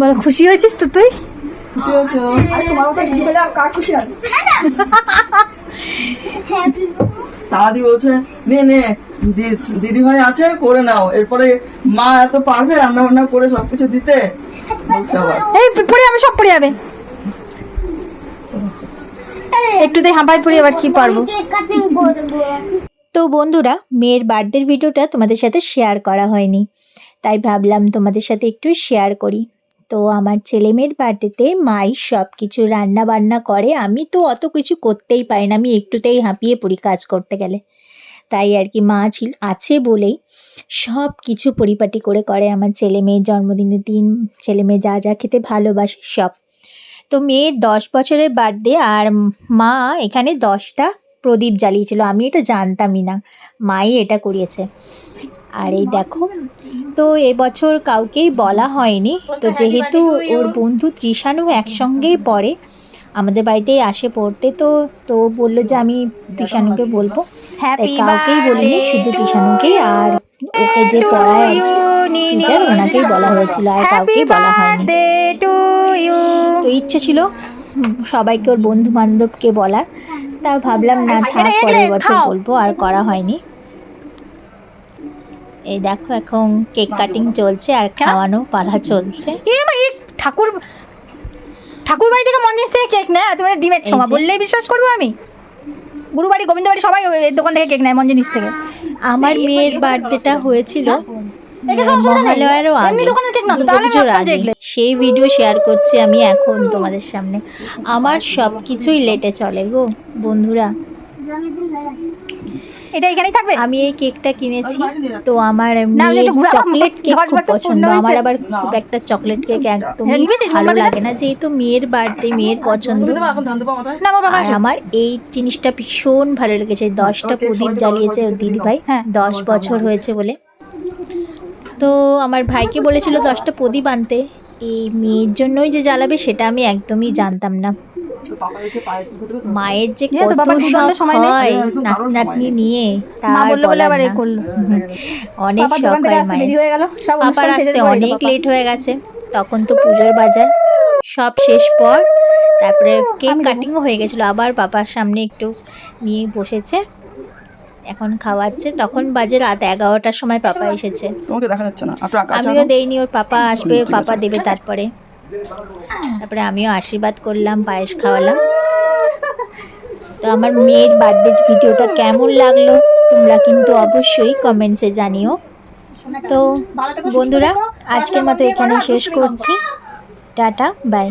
বলো খুশি হয়েছিস তো তুই? দিদি পেলে আর কার খুশি হবে দাদি বলছে নে নে দিদি ভাই আছে করে নাও। এরপরে মা এত পারবে রান্না বান্না করে সবকিছু দিতে? বলছে আবার। এই পড়ে যাবে সব পড়ে যাবে। একটুতেই হাঁপাই পড়ে আবার কি পারব? তো বন্ধুরা মেয়ের বার্থডের ভিডিওটা তোমাদের সাথে শেয়ার করা হয়নি। তাই ভাবলাম তোমাদের সাথে একটু শেয়ার করি। তো আমার ছেলেমেয়ের বার্থডেতে মাই সব কিছু রান্না বান্না করে। আমি তো অত কিছু করতেই পারি না। আমি একটুতেই হাঁপিয়ে পড়ি কাজ করতে গেলে। তাই আর কি মা ছিল, আছে বলেই সব কিছু পরিপাটি করে করে আমার ছেলে মেয়ের জন্মদিনের দিন। ছেলে মেয়ে যা যা খেতে ভালোবাসে সব। তো মেয়ের দশ বছরের বার্থডে আর মা এখানে দশটা প্রদীপ জ্বালিয়েছিল। আমি এটা জানতামই না। মাই এটা করিয়েছে। আর এই দেখো তো এবছর কাউকেই বলা হয়নি। তো যেহেতু ওর বন্ধু তৃষানু একসঙ্গেই পড়ে আমাদের বাড়িতেই আসে পড়তে তো তো বলল যে আমি তৃষানুকে বলব। তাই কাউকেই বলিনি শুধু তৃষানুকেই। আর ওকে যে পড়ায় টিচার ওনাকেই বলা হয়েছিল আর কাউকেই বলা হয়নি। তো ইচ্ছে ছিল সবাইকে ওর বন্ধু বান্ধবকে বলার। তা ভাবলাম না থাক পরের বছর বলব আর করা হয়নি। এই দেখো এখন কেক কাটিং চলছে আর খাওয়ানো পালা চলছে। ঠাকুর ঠাকুর বাড়ি থেকে মন্দির থেকে কেক নেয় তুমি ডিমের ছোঁয়া। বললেই বিশ্বাস করব আমি? গুরু বাড়ি গোবিন্দ বাড়ি সবাই ওই দোকান থেকে কেক নেয় মঞ্জিনিস থেকে। আমার মেয়ের বার্থডেটা হয়েছিল। সেই ভিডিও শেয়ার করছি আমি এখন তোমাদের সামনে। আমার সব কিছুই লেটে চলে গো বন্ধুরা। এটা এখানেই থাকবে? আমি এই কেকটা কিনেছি। তো আমার। চকলেট কেক খুব পছন্দ। আমার আবার খুব একটা চকলেট কেক একদম ভালো লাগে না। যেহেতু মেয়ের বার্থডে মেয়ের পছন্দ। আর আমার এই জিনিসটা ভীষণ ভালো লেগেছে। দশটা প্রদীপ জ্বালিয়েছে দিদি ভাই। হ্যাঁ। দশ বছর হয়েছে বলে। তো আমার ভাইকে বলেছিল দশটা প্রদীপ আনতে। এই মেয়ের জন্যই যে জ্বালাবে সেটা আমি একদমই জানতাম না। মায়ের যে কত বাবার শখ হয় হ্যাঁ, নাতি নাতনি নিয়ে। তার বলে বলার আবার এই করল। অনেক পাপা শখ হয় আসতে মায়ের। হয়ে গেল। সব পাপার আসতে অনেক লেট হয়ে গেছে। তখন তো পুজোর বাজার। সব শেষ পর তারপরে কেক কাটিংও হয়ে গেছিল। আবার পাপার সামনে একটু নিয়ে বসেছে। এখন খাওয়াচ্ছে। তখন বাজে রাত এগারোটার সময় পাপা এসেছে। আমিও দেইনি ওর পাপা আসবে পাপা দেবে তারপরে। তারপরে আমিও আশীর্বাদ করলাম, পায়েস খাওয়ালাম। তো আমার মেয়ের বার্থডে ভিডিওটা কেমন লাগল তোমরা কিন্তু অবশ্যই কমেন্টসে জানিও। তো বন্ধুরা, আজকের মতো এখানে শেষ করছি। Tata bye